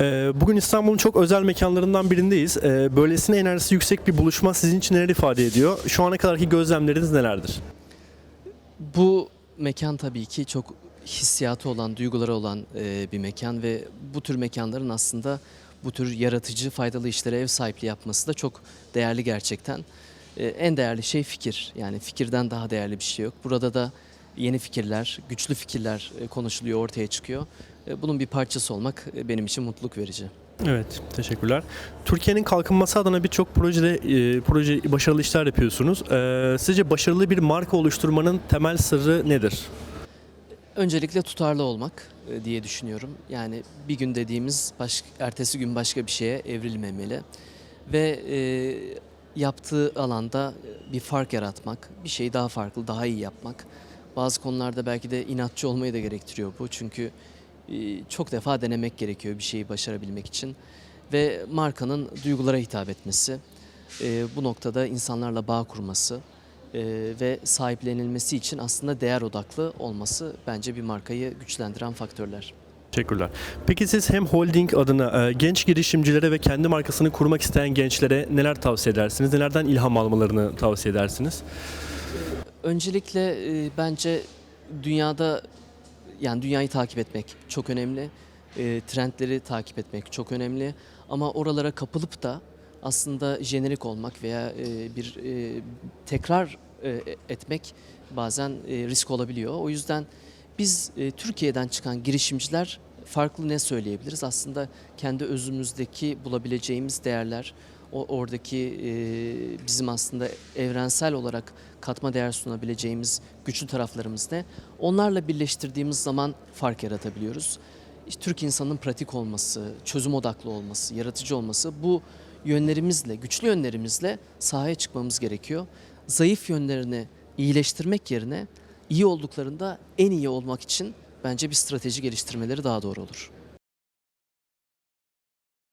Ee, Bugün İstanbul'un çok özel mekanlarından birindeyiz. Ee, Böylesine enerjisi yüksek bir buluşma sizin için neler ifade ediyor? Şu ana kadarki gözlemleriniz nelerdir? Bu mekan tabii ki çok hissiyatı olan, duyguları olan e, bir mekan ve bu tür mekanların aslında bu tür yaratıcı, faydalı işlere ev sahipliği yapması da çok değerli gerçekten. E, en değerli şey fikir. Yani fikirden daha değerli bir şey yok. Burada da yeni fikirler, güçlü fikirler e, konuşuluyor, ortaya çıkıyor. E, bunun bir parçası olmak e, benim için mutluluk verici. Evet, teşekkürler. Türkiye'nin kalkınması adına birçok projede e, proje başarılı işler yapıyorsunuz. Sizce başarılı bir marka oluşturmanın temel sırrı nedir? Öncelikle tutarlı olmak e, diye düşünüyorum. Yani bir gün dediğimiz baş, ertesi gün başka bir şeye evrilmemeli. Ve e, yaptığı alanda bir fark yaratmak, bir şeyi daha farklı, daha iyi yapmak. Bazı konularda belki de inatçı olmayı da gerektiriyor bu. Çünkü e, çok defa denemek gerekiyor bir şeyi başarabilmek için. Ve markanın duygulara hitap etmesi, e, bu noktada insanlarla bağ kurması, e, ve sahiplenilmesi için aslında değer odaklı olması bence bir markayı güçlendiren faktörler. Teşekkürler. Peki siz hem holding adına genç girişimcilere ve kendi markasını kurmak isteyen gençlere neler tavsiye edersiniz? Nelerden ilham almalarını tavsiye edersiniz? Öncelikle e, bence dünyada yani dünyayı takip etmek çok önemli. E, trendleri takip etmek çok önemli. Ama oralara kapılıp da aslında jenerik olmak veya e, bir e, tekrar e, etmek bazen e, risk olabiliyor. O yüzden biz e, Türkiye'den çıkan girişimciler farklı ne söyleyebiliriz? Aslında kendi özümüzdeki bulabileceğimiz değerler, oradaki e, bizim aslında evrensel olarak katma değer sunabileceğimiz güçlü taraflarımız ne? Onlarla birleştirdiğimiz zaman fark yaratabiliyoruz. Türk insanının pratik olması, çözüm odaklı olması, yaratıcı olması bu yönlerimizle, güçlü yönlerimizle sahaya çıkmamız gerekiyor. Zayıf yönlerini iyileştirmek yerine iyi olduklarında en iyi olmak için bence bir strateji geliştirmeleri daha doğru olur.